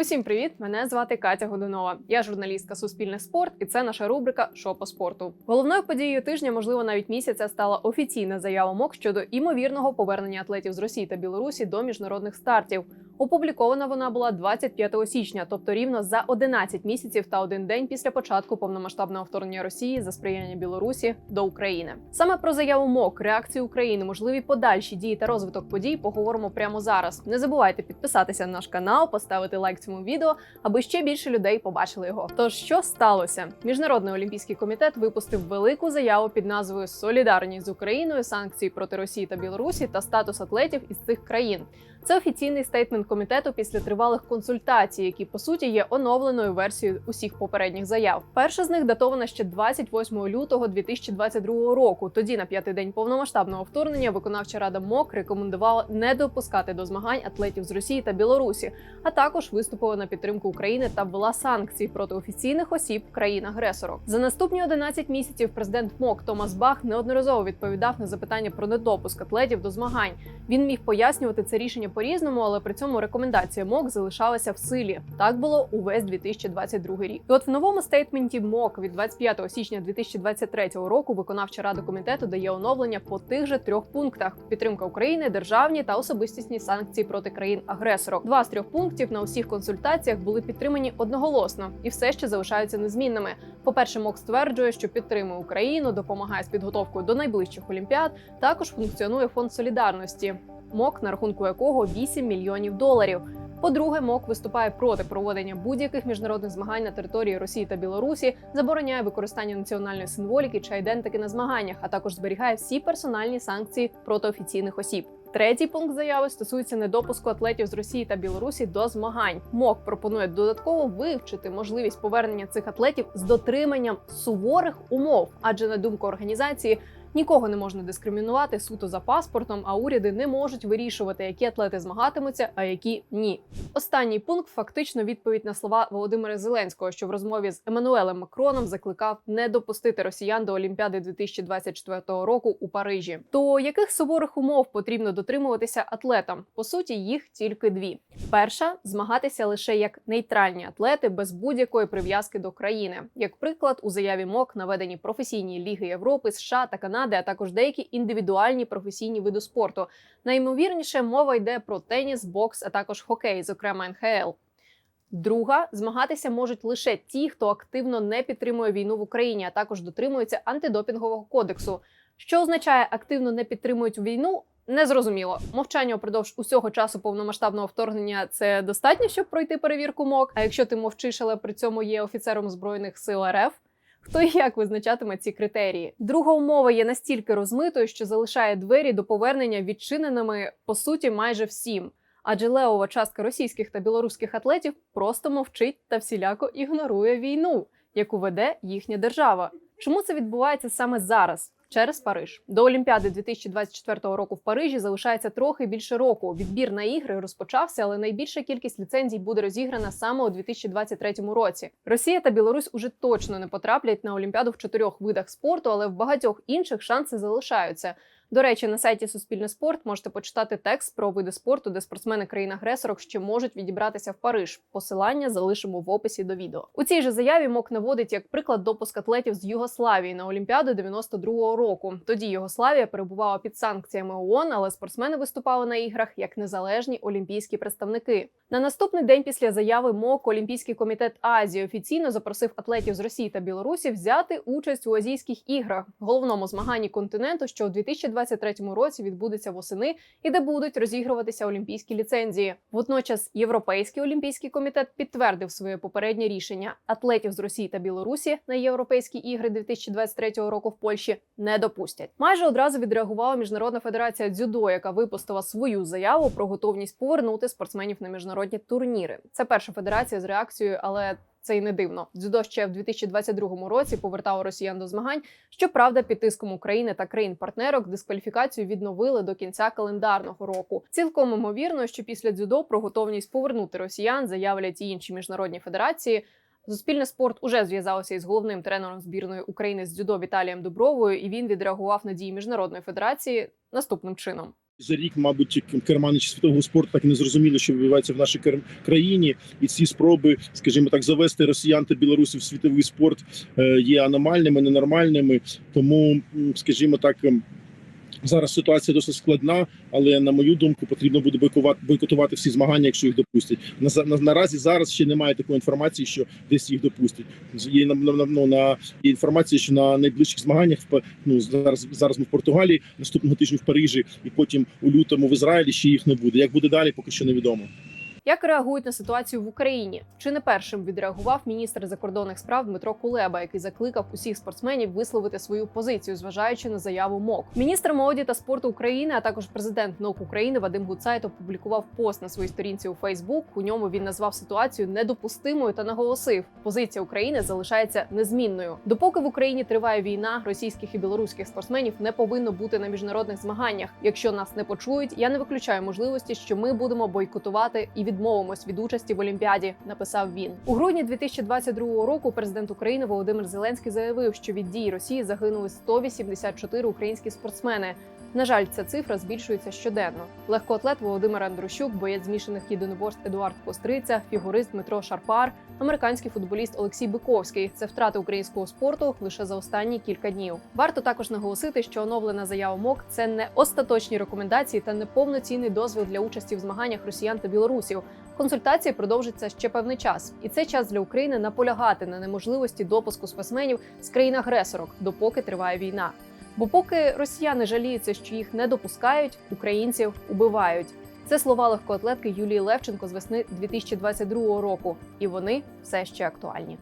Усім привіт! Мене звати Катя Годунова. Я журналістка Суспільне спорт, і це наша рубрика «Що по спорту. Головною подією тижня, можливо, навіть місяця, стала офіційна заява МОК щодо імовірного повернення атлетів з Росії та Білорусі до міжнародних стартів. Опублікована вона була 25 січня, тобто рівно за 11 місяців та один день після початку повномасштабного вторгнення Росії за сприяння Білорусі до України. Саме про заяву МОК, реакцію України, можливі подальші дії та розвиток подій поговоримо прямо зараз. Не забувайте підписатися на наш канал, поставити лайк цьому відео, аби ще більше людей побачили його. Тож що сталося? Міжнародний олімпійський комітет випустив велику заяву під назвою Солідарність з Україною, санкції проти Росії та Білорусі та статус атлетів із цих країн. Це офіційний стейтмент комітету після тривалих консультацій, які по суті є оновленою версією усіх попередніх заяв. Перша з них датована ще 28 лютого 2022 року. Тоді, на п'ятий день повномасштабного вторгнення, виконавча рада МОК рекомендувала не допускати до змагань атлетів з Росії та Білорусі, а також виступила на підтримку України та ввела санкції проти офіційних осіб країн-агресорок. За наступні 11 місяців президент МОК Томас Бах неодноразово відповідав на запитання про недопуск атлетів до змагань. Він міг пояснювати це рішення по-різному, але при цьому рекомендація МОК залишалася в силі. Так було увесь 2022 рік. І от в новому стейтменті МОК від 25 січня 2023 року виконавча рада комітету дає оновлення по тих же трьох пунктах: підтримка України, державні та особистісні санкції проти країн-агресорок. Два з трьох пунктів на усіх консультаціях були підтримані одноголосно і все ще залишаються незмінними. По-перше, МОК стверджує, що підтримує Україну, допомагає з підготовкою до найближчих олімпіад. Також функціонує фонд солідарності. МОК, на рахунку якого 8 мільйонів доларів. По-друге, МОК виступає проти проведення будь-яких міжнародних змагань на території Росії та Білорусі, забороняє використання національної символіки чи айдентики на змаганнях, а також зберігає всі персональні санкції проти офіційних осіб. Третій пункт заяви стосується недопуску атлетів з Росії та Білорусі до змагань. МОК пропонує додатково вивчити можливість повернення цих атлетів з дотриманням суворих умов, адже на думку організації. Нікого не можна дискримінувати суто за паспортом, а уряди не можуть вирішувати, які атлети змагатимуться, а які ні. Останній пункт фактично відповідь на слова Володимира Зеленського, що в розмові з Еммануелем Макроном закликав не допустити росіян до Олімпіади 2024 року у Парижі. То яких суворих умов потрібно дотримуватися атлетам? По суті, їх тільки дві: перша змагатися лише як нейтральні атлети без будь-якої прив'язки до країни. Як приклад, у заяві МОК наведені професійні ліги Європи, США та Канади, а також деякі індивідуальні професійні види спорту. Найімовірніше мова йде про теніс, бокс, а також хокей, зокрема НХЛ. Друга змагатися можуть лише ті, хто активно не підтримує війну в Україні, а також дотримується антидопінгового кодексу. Що означає активно не підтримують війну? Незрозуміло. Мовчання упродовж усього часу повномасштабного вторгнення це достатньо, щоб пройти перевірку МОК. А якщо ти мовчиш, але при цьому є офіцером збройних сил РФ, Хто і як визначатиме ці критерії? Друга умова є настільки розмитою, що залишає двері до повернення відчиненими по суті майже всім. Адже левова частка російських та білоруських атлетів просто мовчить та всіляко ігнорує війну, яку веде їхня держава. Чому це відбувається саме зараз? Через Париж до Олімпіади 2024 року в Парижі залишається трохи більше року. Відбір на ігри розпочався, але найбільша кількість ліцензій буде розіграна саме у 2023 році. Росія та Білорусь уже точно не потраплять на Олімпіаду в чотирьох видах спорту, але в багатьох інших шанси залишаються. До речі, на сайті Суспільне спорт можете почитати текст про види спорту, де спортсмени країн-агресорок ще можуть відібратися в Париж. Посилання залишимо в описі до відео. У цій же заяві МОК наводить як приклад допуск атлетів з Югославії на Олімпіаду 92-го року. Тоді Югославія перебувала під санкціями ООН, але спортсмени виступали на іграх як незалежні олімпійські представники. На наступний день після заяви МОК Олімпійський комітет Азії офіційно запросив атлетів з Росії та Білорусі взяти участь у азійських іграх, головному змаганні континенту, що у 2023 році відбудеться восени і де будуть розігруватися олімпійські ліцензії. Водночас Європейський олімпійський комітет підтвердив своє попереднє рішення: атлетів з Росії та Білорусі на європейські ігри 2023 року в Польщі не допустять. Майже одразу відреагувала міжнародна федерація дзюдо, яка випустила свою заяву про готовність повернути спортсменів на міжнародні турніри. Це перша федерація з реакцією, але це й не дивно. Дзюдо ще в 2022 році повертало росіян до змагань. Щоправда, під тиском України та країн-партнерок дискваліфікацію відновили до кінця календарного року. Цілком імовірно, що після дзюдо про готовність повернути росіян заявлять і інші міжнародні федерації. Суспільне спорт уже зв'язалося із головним тренером збірної України з дзюдо Віталієм Дубровою, і він відреагував на дії міжнародної федерації наступним чином. За рік, мабуть, керманичі світового спорту так і не зрозуміли, що відбувається в нашій країні, і ці спроби, скажімо так, завести росіян та білорусів в світовий спорт е, є аномальними, ненормальними. Тому, скажімо так. Зараз ситуація досить складна, але на мою думку потрібно буде бойкотувати всі змагання, якщо їх допустять. На, на наразі зараз ще немає такої інформації, що десь їх допустять. Є на, ну, на є інформація, що на найближчих змаганнях ну зараз зараз ми в Португалії, наступного тижня в Парижі, і потім у лютому в Ізраїлі ще їх не буде. Як буде далі, поки що невідомо. Як реагують на ситуацію в Україні? Чи не першим відреагував міністр закордонних справ Дмитро Кулеба, який закликав усіх спортсменів висловити свою позицію, зважаючи на заяву МОК? Міністр молоді та спорту України, а також президент НОК України Вадим Гуцайт опублікував пост на своїй сторінці у Фейсбук. У ньому він назвав ситуацію недопустимою та наголосив: позиція України залишається незмінною. Допоки в Україні триває війна, російських і білоруських спортсменів не повинно бути на міжнародних змаганнях. Якщо нас не почують, я не виключаю можливості, що ми будемо бойкотувати і відмовимось від участі в Олімпіаді. Написав він у грудні 2022 року. Президент України Володимир Зеленський заявив, що від дій Росії загинули 184 українські спортсмени. На жаль, ця цифра збільшується щоденно. Легкоатлет Володимир Андрущук, боєць змішаних єдиноборств Едуард Костриця, фігурист Дмитро Шарпар, американський футболіст Олексій Биковський. Це втрати українського спорту лише за останні кілька днів. Варто також наголосити, що оновлена заява МОК це не остаточні рекомендації та не повноцінний дозвіл для участі в змаганнях росіян та білорусів. Консультації продовжаться ще певний час, і це час для України наполягати на неможливості допуску спортсменів з країн-агресорок, допоки триває війна. Бо поки росіяни жаліються, що їх не допускають, українців убивають. Це слова легкоатлетки Юлії Левченко з весни 2022 року, і вони все ще актуальні.